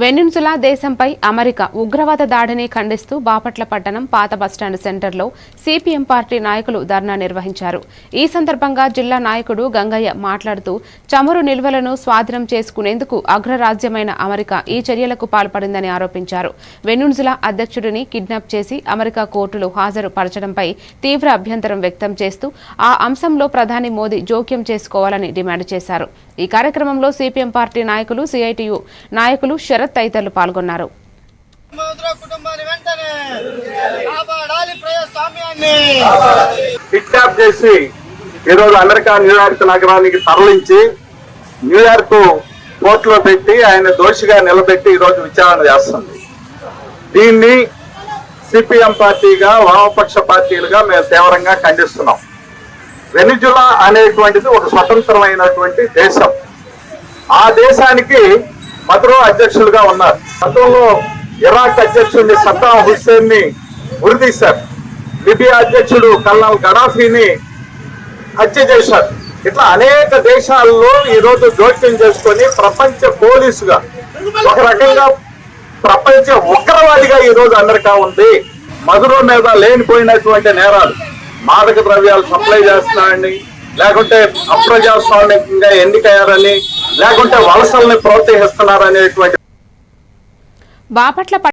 వెనిన్సులా దేశంపై అమెరికా ఉగ్రవాద దాడిని ఖండిస్తూ బాపట్ల పట్టణం పాత బస్టాండ్ సెంటర్లో సిపిఎం పార్టీ నాయకులు ధర్నా నిర్వహించారు. ఈ సందర్భంగా జిల్లా నాయకుడు గంగయ్య మాట్లాడుతూ చమురు నిల్వలను స్వాధీనం చేసుకునేందుకు అగ్రరాజ్యమైన అమెరికా ఈ చర్యలకు పాల్పడిందని ఆరోపించారు. వెనున్జులా అధ్యక్షుడిని కిడ్నాప్ చేసి అమెరికా కోర్టులో హాజరుపరచడంపై తీవ్ర అభ్యంతరం వ్యక్తం చేస్తూ ఆ అంశంలో ప్రధాని మోదీ జోక్యం చేసుకోవాలని డిమాండ్ చేశారు. ఈ కార్యక్రమంలో సిపిఎం పార్టీ నాయకులు సిఐటియు నాయకులు శరత్ తదితరులు పాల్గొన్నారు. సముద్ర చేసి ఈరోజు అమెరికా న్యూయార్క్ నగరానికి తరలించి న్యూయార్క్ కోర్టులో పెట్టి ఆయన దోషిగా నిలబెట్టి ఈరోజు విచారణ చేస్తుంది. దీన్ని సిపిఎం పార్టీగా వామపక్ష పార్టీలుగా మేము తీవ్రంగా ఖండిస్తున్నాం. వెనిజులా అనేటువంటిది ఒక స్వతంత్రమైనటువంటి దేశం. ఆ దేశానికి మధురో అధ్యక్షులుగా ఉన్నారు. గతంలో ఇరాక్ అధ్యక్షుడిని సద్దాం హుస్సేన్ని ఉరిదీశారు లిబియా అధ్యక్షుడు కల్నల్ గడాఫీని హత్య చేశారు. ఇట్లా అనేక దేశాల్లో ఈరోజు జోక్యం చేసుకొని ప్రపంచ పోలీసుగా ఒక రకంగా ప్రపంచ ఉగ్రవాదిగా ఈ రోజు అమెరికా ఉంది. మధుర మీద లేనిపోయినటువంటి నేరాలు మాదక ద్రవ్యాలు సప్లై చేస్తున్నారని లేకుంటే అప్రజాస్వామికంగా ఎన్నికయ్యారని లేకుంటే వలసల్ని ప్రోత్సహిస్తున్నారనేటువంటి బాపట్ల